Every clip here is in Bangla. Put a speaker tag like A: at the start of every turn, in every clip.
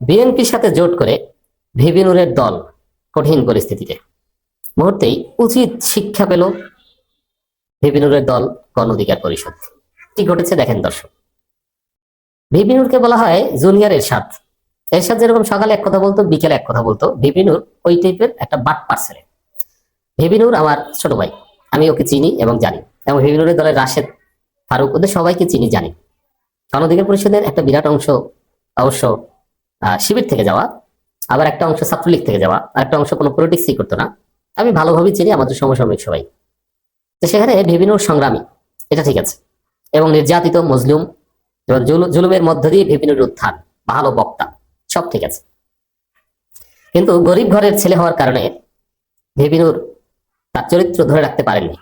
A: বিএনপির সাথে জোট করে ভিবিনুরের দল কঠিন পরিস্থিতিতে। মুহূর্তেই উচিত শিক্ষা পেল ভিবিনুরের দল গণ অধিকার পরিষদ। কি ঘটেছে দেখেন দর্শক। ভিবিনুরকে বলা হয় জুনিয়র এরশাদ। এরশাদ যেরকম সকালে এক কথা বলতো, বিকেলে এক কথা বলতো। ভিবিনুর ওই টাইপের একটা বাট পার্সেলে ভিবিনুর আমার ছোট ভাই। আমি ওকে চিনি এবং জানি। এবং ভিবিনুরের দলের রাশেদ ফারুক, ওদের সবাইকে চিনি, জানি। গণ অধিকার পরিষদের একটা বিরাট অংশ অবশ্য শিবির থেকে যাওয়া, আবার একটা অংশ ছাত্রলীগ থেকে যাওয়া, আর একটা অংশ কোনো পলিটিক্সই করতো না। আমি ভালোভাবেই চিনি আমাদের সমসাময়িক সবাই। তো সেখানে বিভিন্ন সংগ্রামী, এটা ঠিক আছে, এবং নির্যাতিত মজলুম এবং জুলুমের মধ্য দিয়ে বিভিন্ন উত্থান, ভালো বক্তা, সব ঠিক আছে। কিন্তু গরিব ঘরের ছেলে হওয়ার কারণে ভিবিনুর তার চরিত্র ধরে রাখতে পারেননি।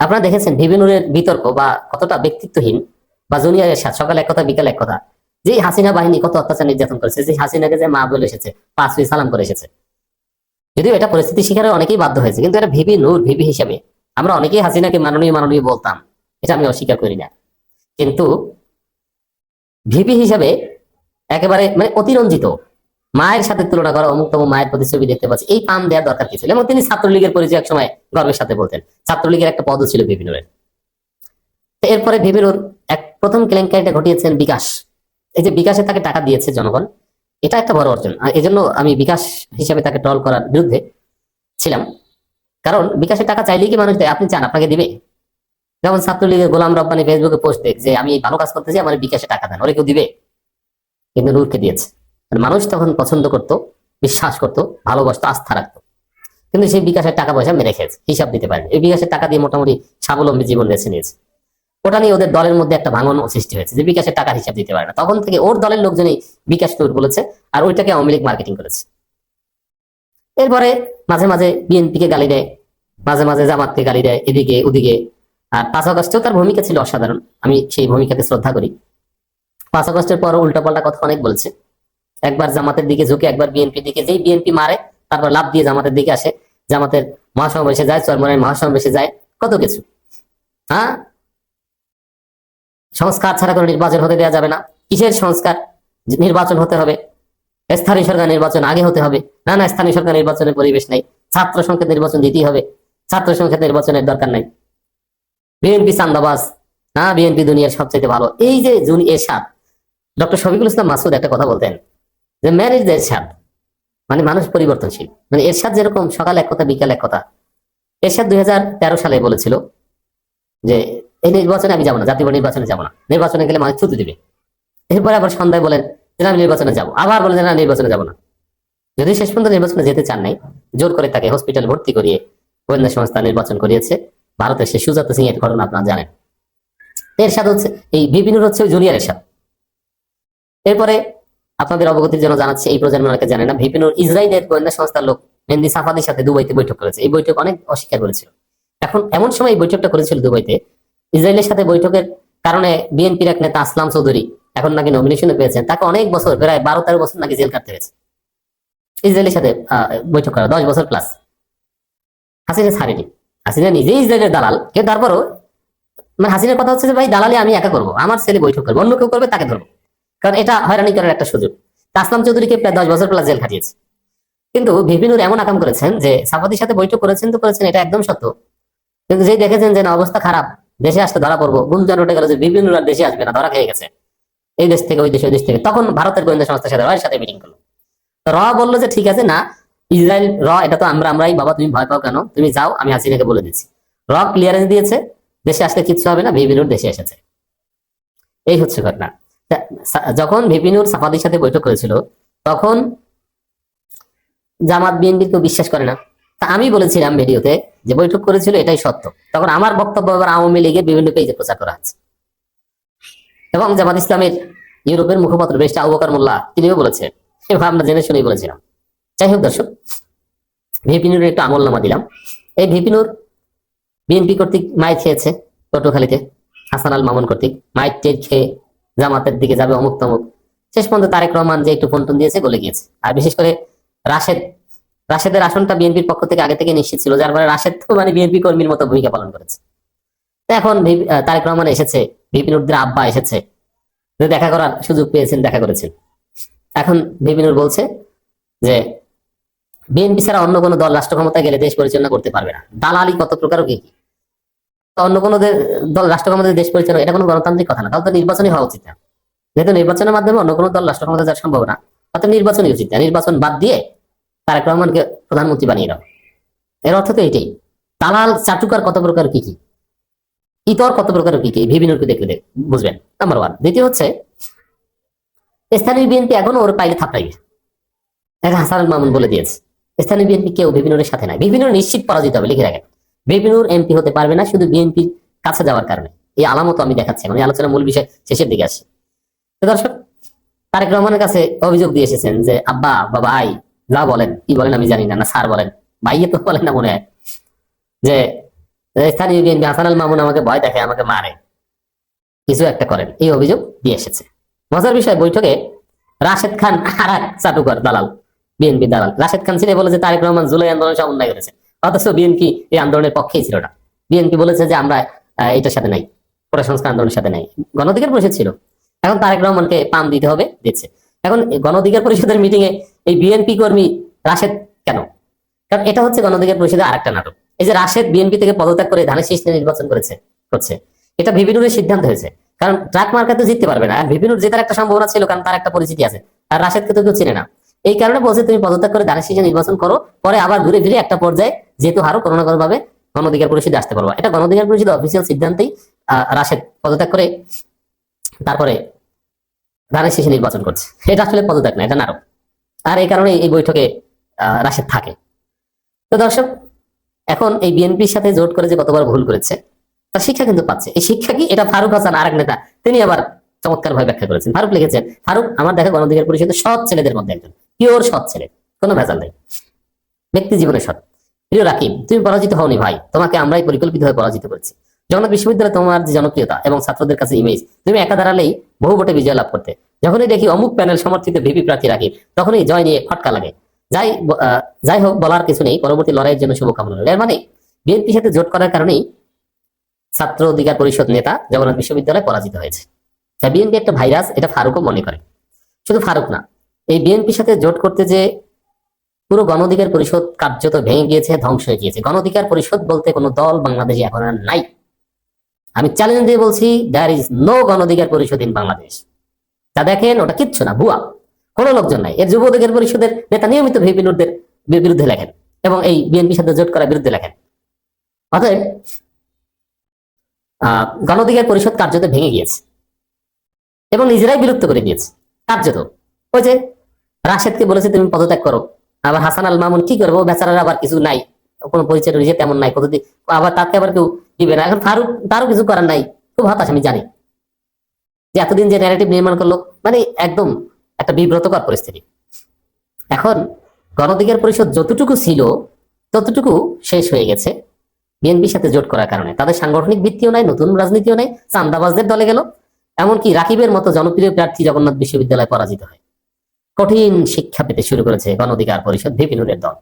A: আপনারা দেখেছেন ভিবিনুরের বিতর্ক বা কতটা ব্যক্তিত্বহীন, বা জুনিয়রের সাথে, সকালে এক কথা, বিকালে এক কথা যে হাসিনা বাহিনী কত অত্যাচার নির্যাতন করেছে, যে হাসিনাকে যে মা বলে এসেছে পাঁচ সালাম করে এসেছে। যদিও এটা পরিস্থিতি শিকারে অনেকেই বাধ্য হয়েছে, কিন্তু এটা ভিবি নূর, ভিবি হিসাবে। আমরা অনেকেই হাসিনাকে মাননীয় মাননীয় বলতাম, এটা আমি অস্বীকার করি না। কিন্তু ভিপি হিসাবে একেবারে মানে অতিরঞ্জিত, মায়ের সাথে তুলনা করা অমুকতম মায়ের প্রতিচ্ছবি দেখতে পাচ্ছি, এই পাম দেওয়ার দরকার কি ছিল? এবং তিনি ছাত্রলীগের পরিচয় এক সময় গর্বের সাথে বলতেন, ছাত্রলীগের একটা পদও ছিল বিভিন্নের এরপরে ভিবিনুর এক প্রথম কেলেঙ্কারিটা ঘটিয়েছেন বিকাশ। এই যে বিকাশে তাকে টাকা দিয়েছে জনগণ, এটা একটা বড় অর্জন। আর এজন্য আমি বিকাশ হিসাবে তাকে ট্রল করার বিরুদ্ধে ছিলাম। কারণ বিকাশের টাকা চাইলেই কি মানুষ দেয়? আপনি চান, আপনাকে দিবে। যেমন ছাত্রলীগের গোলাম রব্বানি ফেসবুকে পোস্ট দেখ যে, আমি ভালো কাজ করতেছি, আমার বিকাশে টাকা দেন। ওরে কেউ দিবে। কিন্তু নূরকে দিয়েছে। মানুষ তখন পছন্দ করত, বিশ্বাস করত, ভালোবাসতো, আস্থা রাখতো। কিন্তু সেই বিকাশের টাকা পয়সা মেরে খেয়েছে, হিসাব দিতে পারেনি। এই বিকাশের টাকা দিয়ে মোটামুটি স্বাবলম্বী জীবন বেছে নিয়েছে। ওটা নিয়ে ওদের দলের মধ্যে একটা ভাঙন সৃষ্টি হয়েছে যে বিকাশের টাকার হিসাব দিতে পারে না। তখন থেকে ওর দলের লোকজনই বিকাশ নূর বলেছে আর ওইটাকে আওয়ামী লীগ মার্কেটিং করেছে। এরপরে মাঝে মাঝে বিএনপি কে গালি দেয়, মাঝে মাঝে জামাতকে গালি দেয়, এদিকে, ওদিকে। আর পাঁচ আগস্টেও তার ভূমিকা ছিল অসাধারণ। আমি সেই ভূমিকাকে শ্রদ্ধা করি। পাঁচ আগস্টের পর উল্টাপাল্টা কথা অনেক বলছে। একবার জামাতের দিকে ঝুঁকে, একবার বিএনপির দিকে। যেই বিএনপি মারে, তারপর লাভ দিয়ে জামাতের দিকে আসে। জামাতের মহাসমাবেশে যায় চরমনের মহাসমাবেশে যায়, কত কিছু। হ্যাঁ? সংস্কার ছাড়া কোনো নির্বাচন হতে দেওয়া যাবে না। কিসের সংস্কার? নির্বাচন হতে হবে। স্থানীয় সরকার নির্বাচন আগে হতে হবে। না না, স্থানীয় সরকার নির্বাচনের পরিবেশ নাই। ছাত্র সংসদ নির্বাচন দিতেই হবে। ছাত্র সংসদ নির্বাচনের দরকার নাই। বিএনপি চান্দাবাজ। না, বিএনপি দুনিয়ার সবচেয়ে ভালো। এই যে জুন এরশাদ, ডক্টর শফিকুল ইসলাম মাসুদ একটা কথা বলতেন যে ম্যারেজ এরশাদ মানে মানুষ পরিবর্তনশীল। মানে এরশাদ যেরকম সকাল এক কথা, বিকাল এক কথা। এরশাদ দুই হাজার তেরো সালে বলেছিল যে এই নির্বাচনে আমি যাব না, জাতীয় নির্বাচনে যাব না। নির্বাচনে গেলে মানুষ থুতু দিবে। এরপরে আবার সন্ধ্যায় বলেন যে আমি নির্বাচনে যাব। আবার বলেন যে, না নির্বাচনে যাব না। যদি শেষ পর্যন্ত নির্বাচনে যেতে চান নাই, জোর করে তাকে হসপিটালে ভর্তি করিয়ে গোয়েন্দা সংস্থা নির্বাচন করিয়েছে। ভারতের সে সুজাত সিং এর ঘটনা আপনারা জানেন। এর সাথে হচ্ছে, এই বিপিনুর হচ্ছে জুনিয়র এরশাদ এরপরে আপনাদের অবগতির জন্য জানাচ্ছি, এই প্রজন্ম অনেকে জানে না ভিপিনুর ইসরায়েলের গোয়েন্দা সংস্থার লোক মেহেন্দি সাফাদির সাথে দুবাইতে বৈঠক করেছে। এই বৈঠক অনেক অস্বীকার করেছিল। এখন এমন সময় এই বৈঠকটা করেছিল দুবাইতে ইসরায়েলের সাথে বৈঠকের কারণে বিএনপির এক নেতা আসলাম চৌধুরী এখন নাকি নমিনেশনে পেয়েছেন। তাকে অনেক বছর, প্রায় বারো তেরো বছর নাকি জেল কাটতে হয়েছে। ইসরায়েলের সাথে বৈঠক করা, দশ বছর প্লাস হাসিনা ছাড়েনি। হাসিনা নিজেই ইসরায়েলের দালাল। কে তারপরও মানে হাসিনার কথা হচ্ছে যে, ভাই, দালালি আমি একা করব, আমার ছেলে বৈঠক করব, অন্য কেউ করবে, তাকে ধরবো। কারণ এটা হয়রানি করার একটা সুযোগ। আসলাম চৌধুরীকে প্রায় দশ বছর প্লাস জেল খাটিয়েছে। কিন্তু বিভিনুর এমন আকাম করেছেন যে সাফাদির সাথে বৈঠক করেছেন তো করেছেন, এটা একদম সত্য। কিন্তু যেই দেখেছেন যে, না, অবস্থা খারাপ দেশে আসতে ধরা পড়ব। গুঞ্জন উঠে গেল যে বিভিন্ন দেশে আসবে না, ধরা খেয়ে গেছে। এই দেশ থেকে, ওই দেশ ওই দেশ থেকে। তখন ভারতের গোয়েন্দা সংস্থার সাথে, রয়ের সাথে মিটিং করল। র বলল যে, ঠিক আছে, না, ইসরায়েল র, এটা তো আমরা, আমরাই, বাবা, তুমি ভয় পাও কেন? তুমি যাও, আমি হাসিনাকে বলে দিচ্ছি। র ক্লিয়ারেন্স দিয়েছে, দেশে আসলে কিচ্ছু হবে না ভিপিনুর দেশে এসেছে। এই হচ্ছে ঘটনা। যখন ভিপিনুর সাফাদির সাথে বৈঠক করেছিল তখন জামাত বিএনপি কেউ বিশ্বাস করে না। তা আমি বলেছিলাম ভিডিওতে যে বৈঠক করেছিল এটাই সত্য। তখন আমার বক্তব্য এবার আওয়ামী লীগের বিভিন্ন পেজে প্রচার করা হচ্ছে। এবং জামাত ইসলামের ইউরোপের মুখপাত্র বেশটা আবুবকর মোল্লা, তিনিও বলেছেন। এবং আমরা জেনে শুনেই বলেছিলাম। যাই হোক দর্শক ভিপিনুর একটু আমল নামা দিলাম। এই ভিপিনুর বিএনপি কর্তৃক মাইক খেয়েছে পটুখালীতে হাসান আল মামুন কর্তৃক। মাইক টের খেয়ে জামাতের দিকে যাবে অমুক তমুক। শেষ পর্যন্ত তারেক রহমান যে একটু ফোন দিয়েছে গলে গিয়েছে। আর বিশেষ করে রাশেদ রাশেদের আসনটা বিএনপির পক্ষ থেকে আগে থেকে নিশ্চিত ছিল, যার ফলে রাশেদ তো মানে বিএনপি কর্মীর মতো ভূমিকা পালন করেছে। এখন তারেক রহমান এসেছে উদ্দিন আব্বা এসেছে। দেখা করার সুযোগ পেয়েছেন, দেখা করেছেন। এখন ভিবিনুর বলছে যে, বিএনপি ছাড়া অন্য কোনো দল রাষ্ট্র ক্ষমতায় গেলে দেশ পরিচালনা করতে পারবে না। দালালি কত প্রকার কি কি? অন্য কোনো দল রাষ্ট্র ক্ষমতায় দেশ পরিচালনা এটা কোনো গণতান্ত্রিক কথা না, তাহলে তো নির্বাচনই হওয়া উচিত না। যেহেতু নির্বাচনের মাধ্যমে অন্য কোনো দল রাষ্ট্র ক্ষমতা যাওয়া সম্ভব না অর্থাৎ নির্বাচনই উচিত না। নির্বাচন বাদ দিয়ে তারেক রহমানকে প্রধানমন্ত্রী বানিয়ে দাও। এর অর্থ তো এটাই। দালাল, চাটুকার কত প্রকার কি কি? ইতর কত প্রকার কি কি? ভিবিনুরকে দেখলে বুঝবেন নাম্বার ওয়ান দ্বিতীয় হচ্ছে, স্থানীয় বিএনপি এখনও ওর পাইলে থাপড়াইবে এখন হাসান মামুন বলে দিয়েছে। স্থানীয় বিএনপি কেউ বিভিন্নর সাথে নাই। বিভিন্নর নিশ্চিত পরাজিত হবে, লিখে রাখেন। বিভিন্নর এমপি হতে পারবে না, শুধু বিএনপির কাছে যাওয়ার কারণে। এই আলামত আমি দেখাচ্ছি মানে আলোচনার মূল বিষয় শেষের দিকে আসি। দর্শক, তারেক রহমানের কাছে অভিযোগ দিয়ে এসেছেন যে, আব্বা বা ভাই যা বলেন, কি বলেন আমি জানি না স্যার বলেন। ভাইয়ে তো বলেন না মনে হয়। যে স্থানীয় হাসান আল মামুন আমাকে ভয় দেখে আমাকে মারে। কিছু একটা করেন। এই অভিযোগ দিয়ে এসেছে। মজার বিষয়, বৈঠকে রাশেদ খান আর এক চাটুকর দালাল বিএনপি দালাল। রাশেদ খান ছিল বলে যে তারেক রহমান জুলাই আন্দোলন সমন্বয় করেছে। অথচ বিএনপি এই আন্দোলনের পক্ষেই ছিল না। বিএনপি বলেছে যে আমরা এটার সাথে নাই সংস্কার আন্দোলনের সাথে নাই। গণঅধিকার পরিষদ ছিল। এখন তারেক রহমানকে পাম দিতে হবে, দিচ্ছে। এখন এই গণঅধিকার পরিষদের মিটিং এ এই বিএনপি কর্মী রাশেদ কেন? কারণ এটা হচ্ছে গণঅধিকার পরিষদের আরেকটা নাটক। এই যে রাশেদ বিএনপি থেকে পদত্যাগ করে ধানের শীষ নির্বাচন করেছে, করছে, এটা বিভিন্নের সিদ্ধান্ত হয়েছে। কারণ ট্রাক মার্কাতে জিততে পারবে না। আর বিভিন্ন জেতার একটা সম্ভাবনা ছিল, কারণ তার একটা পরিচিতি আছে। আর রাশেদকে তো কেউ চিনে না। এই কারণে বলছে, তুমি পদত্যাগ করে ধানের শীষে নির্বাচন করো, পরে আবার ঘুরে ফিরে একটা পর্যায়ে যেহেতু হারো, কোনো না কোনো ভাবে গণঅধিকার পরিষদে আসতে পারব। এটা গণঅধিকার পরিষদের অফিসিয়াল সিদ্ধান্তেই রাশেদ পদত্যাগ করে তারপরে ধানের শীষে নির্বাচন করছে। এটা আসলে পদত্যাগ না, এটা নাটক। আর এই কারণে এই বৈঠকে রাশেদ থাকে। তো দর্শক, এখন এই বিএনপির সাথে জোট করে যে কতবার ভুল করেছে, তার শিক্ষা কিন্তু পাচ্ছে। এই শিক্ষা কি? এটা ফারুক হাসান আরেক নেতা, তিনি আবার চমৎকার ভাবে ব্যাখ্যা করেছেন। ফারুক লিখেছেন, ফারুক, আমার দেখা গণঅধিকার পরিষদের সৎ ছেলেদের মধ্যে একজন। পিওর সৎ ছেলে, কোনো ভেজাল নেই। ব্যক্তি জীবনে সৎ। প্রিয় রাকিব, তুমি পরাজিত হওনি ভাই। তোমাকে আমরাই পরিকল্পিতভাবে পরাজিত করেছি। জগন্নাথ বিশ্ববিদ্যালয়ে তোমার যে জনপ্রিয়তা এবং ছাত্রদের কাছে ইমেজ তুমি একা দাঁড়ালেই বহু ভোটে বিজয় লাভ করতে যখনই দেখি অমুক প্যানেল সমর্থিত ভিপি প্রার্থী রাখি তখনই জয় নিয়ে খটকা লাগে। যাই যাই হোক, বলার কিছু নেই। পরবর্তী লড়াইয়ের জন্য শুভকামনা। এর মানে বিএনপির সাথে জোট করার কারণেই ছাত্র অধিকার পরিষদ নেতা জগন্নাথ বিশ্ববিদ্যালয়ে পরাজিত হয়েছে। তা বিএনপি একটা ভাইরাস, এটা ফারুকও মনে করে। শুধু ফারুক না, এই বিএনপির সাথে জোট করতে যে পুরো গণ অধিকার পরিষদ কার্যত ভেঙে গিয়েছে, ধ্বংস হয়ে গিয়েছে। গণ অধিকার পরিষদ বলতে কোনো দল বাংলাদেশে এখন আর নাই। আমি চ্যালেঞ্জ দিয়ে বলছি দ্যার ইজ নো গণ অধিকার পরিষদ ইন বাংলাদেশ তা দেখেন, ওটা কিচ্ছু না, ভুয়া। কোনো লোকজন নাই। এর যুব অধিকার পরিষদের নেতা নিয়মিত ভিপিনুরদের বিরুদ্ধে লেখেন এবং এই বিএনপির সাথে জোট করার বিরুদ্ধে লেখেন। অতএব গণ অধিকার পরিষদ কার্যত ভেঙে গিয়েছে এবং নিজেরাই বিলুপ্ত করে দিয়েছে। কার্যত। ওই যে রাশেদকে বলেছে, তুমি পদত্যাগ করো। আবার হাসান আল মামুন কি করব? বেচারার আবার কিছু নাই। কোনো পরিচয় টরিচয় তেমন নাই। কতদিন আবার তাকে আবার কেউ দিবে না। এখন ফারুক, তারও কিছু করার নাই। খুব হতাশ, আমি জানি। যে এতদিন যে ন্যারেটিভ নির্মাণ করল মানে একদম একটা বিব্রতকর পরিস্থিতি। এখন গণঅধিকার পরিষদ যতটুকু ছিল, ততটুকু শেষ হয়ে গেছে বিএনপির সাথে জোট করার কারণে। তাদের সাংগঠনিক ভিত্তিও নাই, নতুন রাজনীতিও নাই, চান্দাবাজদের দলে গেল। এমনকি রাকিবের মতো জনপ্রিয় প্রার্থী জগন্নাথ বিশ্ববিদ্যালয়ে পরাজিত হয়। কঠিন শিক্ষা পেতে শুরু করেছে গণ অধিকার পরিষদ ভিপিনুরের দল।